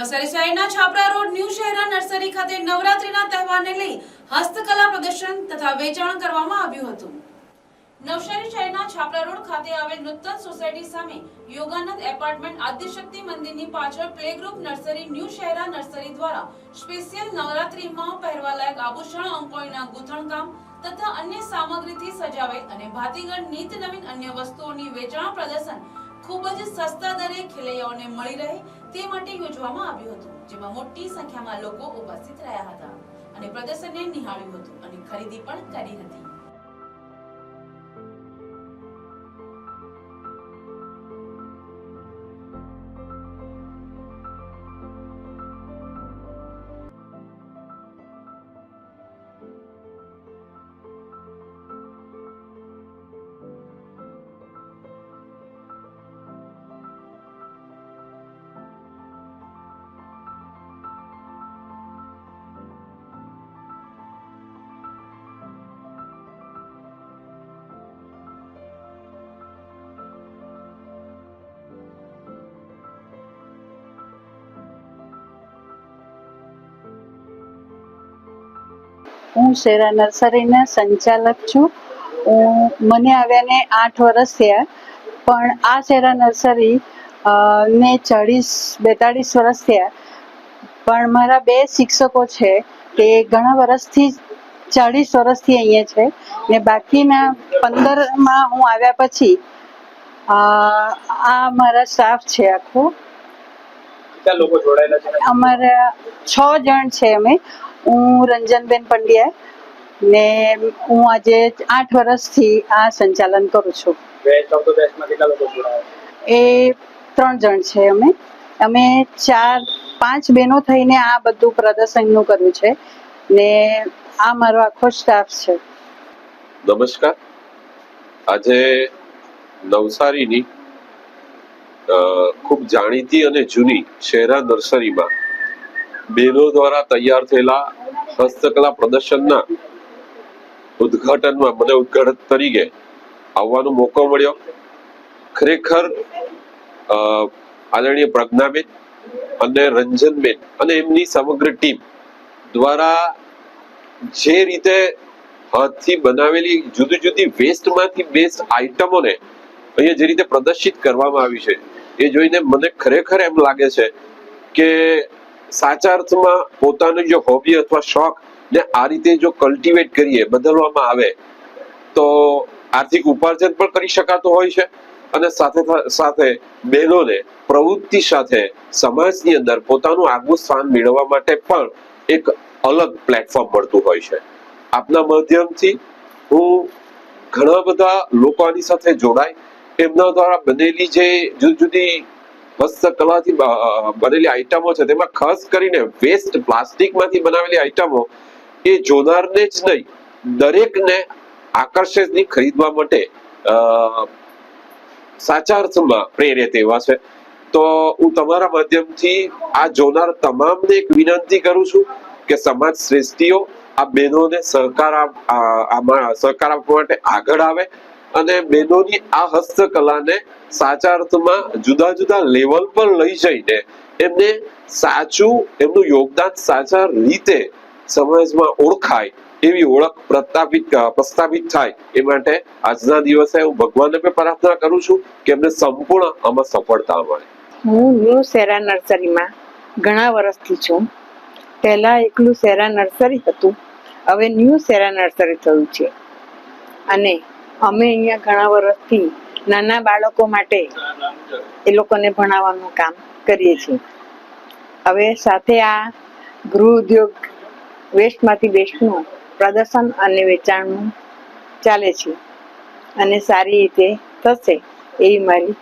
નવસારી શહેરના Chhapra road new Shehra nursery ખાતે નવરાત્રીના તહેવારને લઈ હસ્તકલા પ્રદર્શન તથા વેચાણ કરવામાં આવ્યું હતું. નવસારી શહેરના છાપરા રોડ ખાતે આવેલ નૂતન સોસાયટી સામે યોગાનંદ એપાર્ટમેન્ટ આદ્યશક્તિ મંદિરની પાછળ play group nursery new Shehra nursery દ્વારા સ્પેશિયલ નવરાત્રીમાં પહેરવાલાયક આભૂષણ અંકોઈના ગૂંથણકામ તથા અન્ય સામગ્રીથી સજાવેલ અને ભાતીગળ નીત નવીન અન્ય વસ્તુઓની વેચાણ પ્રદર્શન ખૂબ જ સસ્તા દરે ખેલૈયાઓને મળી રહે તે માટે યોજવામાં આવ્યું હતું, જેમાં મોટી સંખ્યામાં લોકો ઉપસ્થિત રહ્યા હતા અને પ્રદર્શનને નિહાળ્યું હતું અને ખરીદી પણ કરી હતી. હું શેરા નર્સરીના સંચાલક છું. હું મને આવ્યાને આઠ વર્ષ થયા પણ આ શેરા નર્સરી ને ચાળીસ બેતાળીસ વર્ષ થયા. પણ મારા બે શિક્ષકો છે તે ઘણા વર્ષથી ચાળીસ વર્ષથી અહીંયા છે ને બાકીના પંદરમાં હું આવ્યા પછી આ મારા સ્ટાફ છે આખો. અમારા છ જણ છે અમે. હું રંજનબેન પંડ્યા ને હું આજે આઠ વર્ષથી આ સંચાલન કરું છું. એ ત્રણ જણ છે અમે. અમે ચાર પાંચ બહેનો થઈને આ બધું પ્રદર્શનનું કર્યું છે ને આ મારો આખો સ્ટાફ છે. નમસ્કાર. આજે નવસારીની ખૂબ જાણીતી અને જૂની શહેરા નર્સરીમાં બહેનો દ્વારા તૈયાર થયેલા હસ્તકલા પ્રદર્શનના ઉદ્ઘાટનમાં મને ઉદઘાટક તરીકે આવવાનો મોકો મળ્યો. ખરેખર આદરણીય પ્રજ્ઞાબેન અને રંજનબેન અને એમની સમગ્ર ટીમ દ્વારા જે રીતે હાથથી બનાવેલી જુદી જુદી વેસ્ટમાંથી બેસ્ટ આઇટમોને અહીંયા જે રીતે પ્રદર્શિત કરવામાં આવી છે, એ જોઈને મને ખરેખર એમ લાગે છે કે સાચા અર્થમાં પોતાનો જો હોબી અથવા શોખ ને આ રીતે જો કલ્ટિવેટ કરીએ, બદલવામાં આવે, તો આર્થિક ઉપાર્જન પણ કરી શકાતો હોય છે અને સાથે સાથે બહેનોને પ્રવૃત્તિ સાથે સમાજની અંદર પોતાનું આગવું સ્થાન મેળવવા માટે પણ એક અલગ પ્લેટફોર્મ મળતું હોય છે. આપના માધ્યમથી હું ઘણા બધા લોકોની સાથે જોડાય. એમના દ્વારા બનેલી જે જુદી જુદી હસ્તકલાથી બનેલી આઈટમો છે. તેમાં ખાસ કરીને વેસ્ટ પ્લાસ્ટિકમાંથી બનાવેલી આઈટમો એ જોનારને જ નહીં, દરેકને આકર્ષેની ખરીદવા માટે સાચા અર્થમાં પ્રેરે તેવા છે. તો હું તમારા માધ્યમથી આ જોનાર તમામને એક વિનંતી કરું છું કે સમાજ શ્રેષ્ઠીઓ આ બહેનોને સહકાર સહકાર આપવા માટે આગળ આવે. અને બહેનોની આ હસ્તકલાને સાચા અર્થમાં જુદા જુદા લેવલ પર લઈ જઈને એમને સાચું, એમનું યોગદાન સાચા રીતે સમાજમાં ઓળખાય એવી ઓળખ પ્રસ્થાપિત પ્રસ્થાપિત થાય એ માટે આજના દિવસે હું ભગવાનને પણ પ્રાર્થના કરું છું કે એમને સંપૂર્ણ આમાં સફળતા મળે. હું ન્યૂ સેરા નર્સરીમાં ઘણા વર્ષથી છું. પહેલા એકલું સેરા નર્સરી હતું. હવે ન્યૂ સેરા નર્સરી થયું છે. અને અમે અહીંયા ઘણા વર્ષથી નાના બાળકો માટે એ લોકોને ભણાવવાનું કામ કરીએ છીએ. હવે સાથે આ ગૃહ ઉદ્યોગ વેસ્ટમાંથી બેસ્ટનું પ્રદર્શન અને વેચાણનું ચાલે છે. અને સારી રીતે થશે એવી મારી